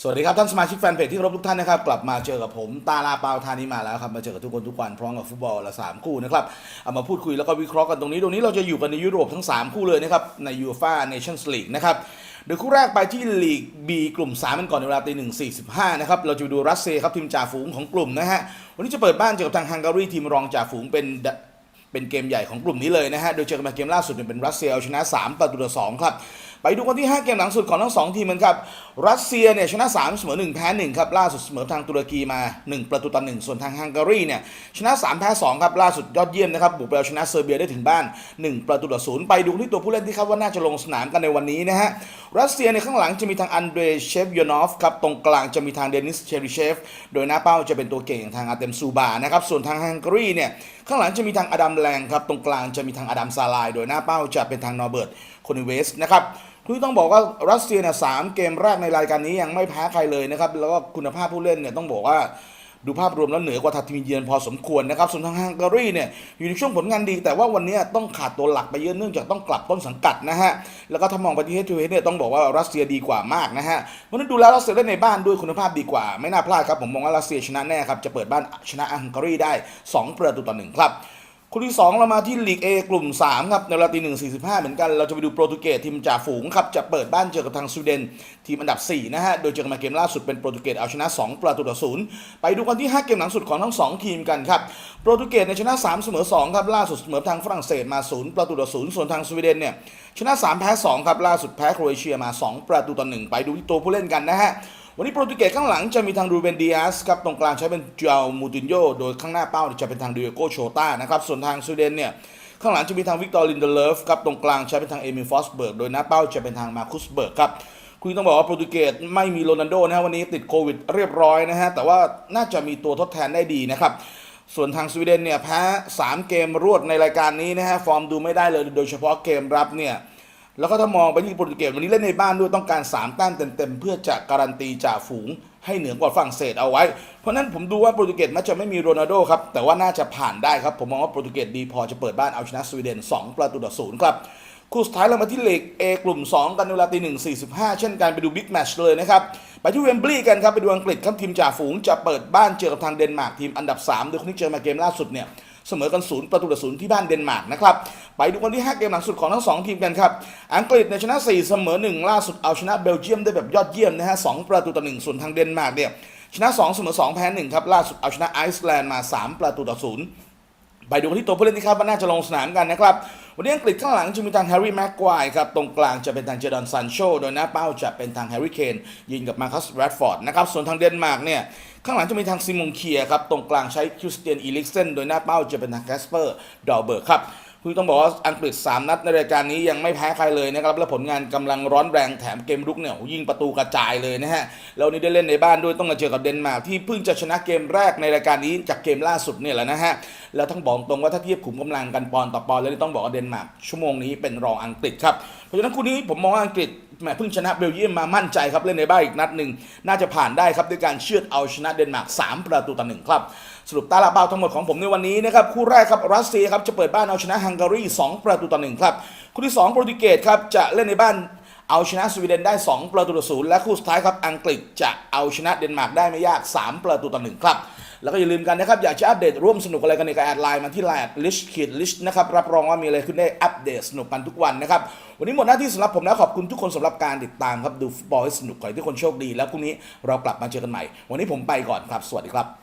สวัสดีครับ ท่านสมาชิกแฟนเพจที่เคารพทุกท่านนะครับ กลับมาเจอกับผม ตาลาเปาธานีมาแล้วครับ มาเจอกับทุกคนทุกวันพร้อมกับฟุตบอลละสามคู่นะครับ เอามาพูดคุยแล้วก็วิเคราะห์กันตรงนี้ ตรงนี้เราจะอยู่กันในยุโรปทั้ง 3 คู่เลยนะครับ ในยูฟ่าเนชั่นส์ลีกนะครับโดยคู่แรกไปที่ลีก B กลุ่ม3มันก่อนในเวลาตีหนึ่งสี่สิบห้านะครับ เราจะดูรัสเซียครับทีมจ่าฝูงของกลุ่มนะฮะวันนี้จะเปิดบ้านเจอกับทางฮังการีทีมรองจ่าฝูงเป็นเป็นเกมใหญ่ของกลุ่มนี้เลยนะฮะโดยเจอกันมาเกมล่าสุดเป็นรัสเซียเอาชนะ3ประตูต่อ2ครับ ไปดูกันที่ 5 เกมหลังสุดของทั้ง 2 ทีมกันครับ รัสเซียเนี่ยชนะ 3 เสมอ 1 แพ้ 1 ครับ ล่าสุดเสมอทางตุรกีมา 1 ประตูต่อ 1 ส่วนทางฮังการีเนี่ยชนะ 3 แพ้ 2 ครับ ล่าสุดยอดเยี่ยมนะครับบุกไปเอาชนะเซอร์เบียได้ถึงบ้าน 1 ประตูต่อ 0 ไปดูที่ตัวผู้เล่นที่คาดว่าน่าจะลงสนามกันในวันนี้นะฮะ รัสเซียในข้างหลังจะมีทางอันเดรเชฟยอนอฟครับ ตรงกลางจะมีทางเดนิสเชริเชฟ โดยหน้าเป้าจะเป็นตัวเก่งอย่างทางอาเต็มซูบา นะครับ ส่วนทางฮังการีเนี่ยข้างหลังจะมีทางอดัมแรงครับ ตรงกลางจะมีทางอดัมซาลาย โดยหน้าเป้าจะเป็นทางนอร์เบิร์ต คนิเวสนะครับ คุณต้องบอกว่ารัสเซียเนี่ยสามเกมแรกในรายการนี้ยังไม่แพ้ใครเลยนะครับ แล้วก็คุณภาพผู้เล่นเนี่ยต้องบอกว่าดูภาพรวมแล้วเหนือกว่าทัพทีมเยือนพอสมควรนะครับ ส่วนทางฮังการีเนี่ยอยู่ในช่วงผลงานดี แต่ว่าวันนี้ต้องขาดตัวหลักไปเยอะเนื่องจากต้องกลับต้นสังกัดนะฮะ แล้วก็ถ้ามองไปที่เฮดทูเฮเนี่ยต้องบอกว่ารัสเซียดีกว่ามากนะฮะวันนั้นดูแล้วรัสเซียเล่นในบ้านด้วยคุณภาพดีกว่า ไม่น่าพลาดครับผมมองว่ารัสเซียชนะแน่ครับจะเปิดบ้านชนะฮังการีได้ 2 ประตูต่อหนึ่งครับ คู่ที่ 2 เรามาที่ลีก A กลุ่ม 3 ครับในเวลาตีหนึ่งสี่สิบห้าเหมือนกัน เราจะไปดูโปรตุเกสทีมจ่าฝูงครับ จะเปิดบ้านเจอกับทางสวีเดน ทีมอันดับ 4 นะฮะ โดยเจอกันมาเกมล่าสุดเป็นโปรตุเกสเอาชนะ 2 ประตูต่อศูนย์ไปดูกันที่ 5 เกมหลังสุดของทั้ง 2 ทีมกันครับ โปรตุเกสในชนะ 3 เสมอ 2 ครับ ล่าสุดเสมอทางฝรั่งเศสมา 0 ประตูต่อศูนย์ส่วนทางสวีเดนเนี่ยชนะ 3 แพ้ 2 ครับล่าสุดแพ้โครเอเชียมา 2 ประตูต่อ1ไปดูที่ตัวผู้เล่นกันนะฮะ วันนี้โปรตุเกสข้างหลังจะมีทางรูเบนดิอาสครับตรงกลางใช้เป็นเจามูตินโยโดยข้างหน้าเป้าจะเป็นทางดิเอโกโชต้านะครับส่วนทางสวีเดนเนี่ยข้างหลังจะมีทางวิกตอร์ลินเดเลฟครับตรงกลางใช้เป็นทางเอมิฟอสเบิร์กโดยหน้าเป้าจะเป็นทางมาคุสเบิร์กครับคุณต้องบอกว่าโปรตุเกสไม่มีโรนัลโดนะฮะวันนี้ติดโควิดเรียบร้อยนะฮะแต่ว่าน่าจะมีตัวทดแทนได้ดีนะครับส่วนทางสวีเดนเนี่ยแพ้ 3 เกมรวดในรายการนี้นะฮะฟอร์มดูไม่ได้เลยโดยเฉพาะเกมรับเนี่ย แล้วก็ถ้ามองไปที่โปรตุเกสวันนี้เล่นในบ้านด้วยต้องการ 3 แต้มเต็มๆเพื่อจะการันตีจ่าฝูงให้เหนือกว่าฝรั่งเศสเอาไว้ เพราะนั้นผมดูว่าโปรตุเกสแม้จะไม่มีโรนัลโดครับ แต่ว่าน่าจะผ่านได้ครับ ผมมองว่าโปรตุเกสดีพอจะเปิดบ้านเอาชนะสวีเดน 2 ประตูต่อศูนย์ครับ คู่สุดท้ายเรามาที่เลก A กลุ่ม 2 กันเวลาตีหนึ่งสี่สิบห้าเช่นกันไปดูบิ๊กแมตช์เลยนะครับ ไปที่เวมบลีย์กันครับไปดูอังกฤษครับทีมจ่าฝูงจะเปิดบ้านเจอกับทางเดนมาร์กทีมอันดับ3โดยคนที่เจอมาเกมล่าสุดเนี่ยเสมอกันศูนย์ประตูต่อศูนย์ที่บ้านเดนมาร์กนะครับ ไปดูกันที่ 5 เกมหลังสุดของทั้ง 2 ทีมกันครับ อังกฤษในชนะ 4 เสมอ 1 ล่าสุดเอาชนะเบลเยียมได้แบบยอดเยี่ยมนะฮะ 2 ประตูต่อ 1 ส่วนทางเดนมาร์กเนี่ยชนะ 2 เสมอ 2 แพ้ 1 ครับ ล่าสุดเอาชนะไอซ์แลนด์มา 3 ประตูต่อศูนย์ไปดูกันที่ตัวผู้เล่นที่คาดว่าน่าจะลงสนามกันนะครับวันนี้อังกฤษข้างหลังจะมีทางแฮร์รี่แม็กควายครับ ตรงกลางจะเป็นทางเจดอนซันโชโดยหน้าเป้าจะเป็นทางแฮร์รี่เคนยิงกับมาคัสแรดฟอร์ดนะครับ ส่วนทางเดนมาร์กเนี่ย ข้างหลังจะมีทางซิมงเคียครับ ตรงกลางใช้คริสเตียนอีลิกเซนโดยหน้าเป้าจะเป็นทางแคสเปอร์ดอเบิร์กครับ คือต้องบอกว่าอังกฤษ 3 นัดในรายการนี้ยังไม่แพ้ใครเลยนะครับ และผลงานกำลังร้อนแรงแถมเกมรุกเนี่ยยิงประตูกระจายเลยนะฮะ แล้วนี่ได้เล่นในบ้านด้วยต้องมาเจอกับเดนมาร์กที่เพิ่งจะชนะเกมแรกในรายการนี้จากเกมล่าสุดเนี่ยแหละนะฮะ แล้วต้องบอกตรงว่าถ้าเทียบขุมกำลังกันปอนต่อปอนแล้วนี่ต้องบอกว่าเดนมาร์กชั่วโมงนี้เป็นรองอังกฤษครับ เพราะฉะนั้นคู่นี้ผมมองว่าอังกฤษ แหมเพิ่งชนะเบลเยียมมามั่นใจครับเล่นในบ้านอีกนัดหนึ่งน่าจะผ่านได้ครับด้วยการเชือดเอาชนะเดนมาร์ก3ประตูต่อหนึ่งครับสรุปตาลาเบาทั้งหมดของผมในวันนี้นะครับคู่แรกครับรัสเซียครับจะเปิดบ้านเอาชนะฮังการี2 ประตูต่อหนึ่งครับคู่ที่2โปรตุเกสครับจะเล่นในบ้านเอาชนะสวีเดนได้ 2 ประตูต่อศูนย์และคู่สุดท้ายครับอังกฤษจะเอาชนะเดนมาร์กได้ไม่ยาก 3 ประตูต่อหนึ่งครับ แล้วก็อย่าลืมกันนะครับ อยากจะอัปเดตร่วมสนุกอะไรกันในการแอดไลน์มาที่ไลน์ลิชคิดลิชนะครับ รับรองว่ามีอะไรขึ้นได้อัปเดตสนุกกันทุกวันนะครับ วันนี้หมดหน้าที่สำหรับผมแล้วขอบคุณทุกคนสำหรับการติดตามครับดูฟุตบอลให้สนุกขอให้ทุกคนโชคดี แล้วพรุ่งนี้เรากลับมาเจอกันใหม่ วันนี้ผมไปก่อนครับ สวัสดีครับ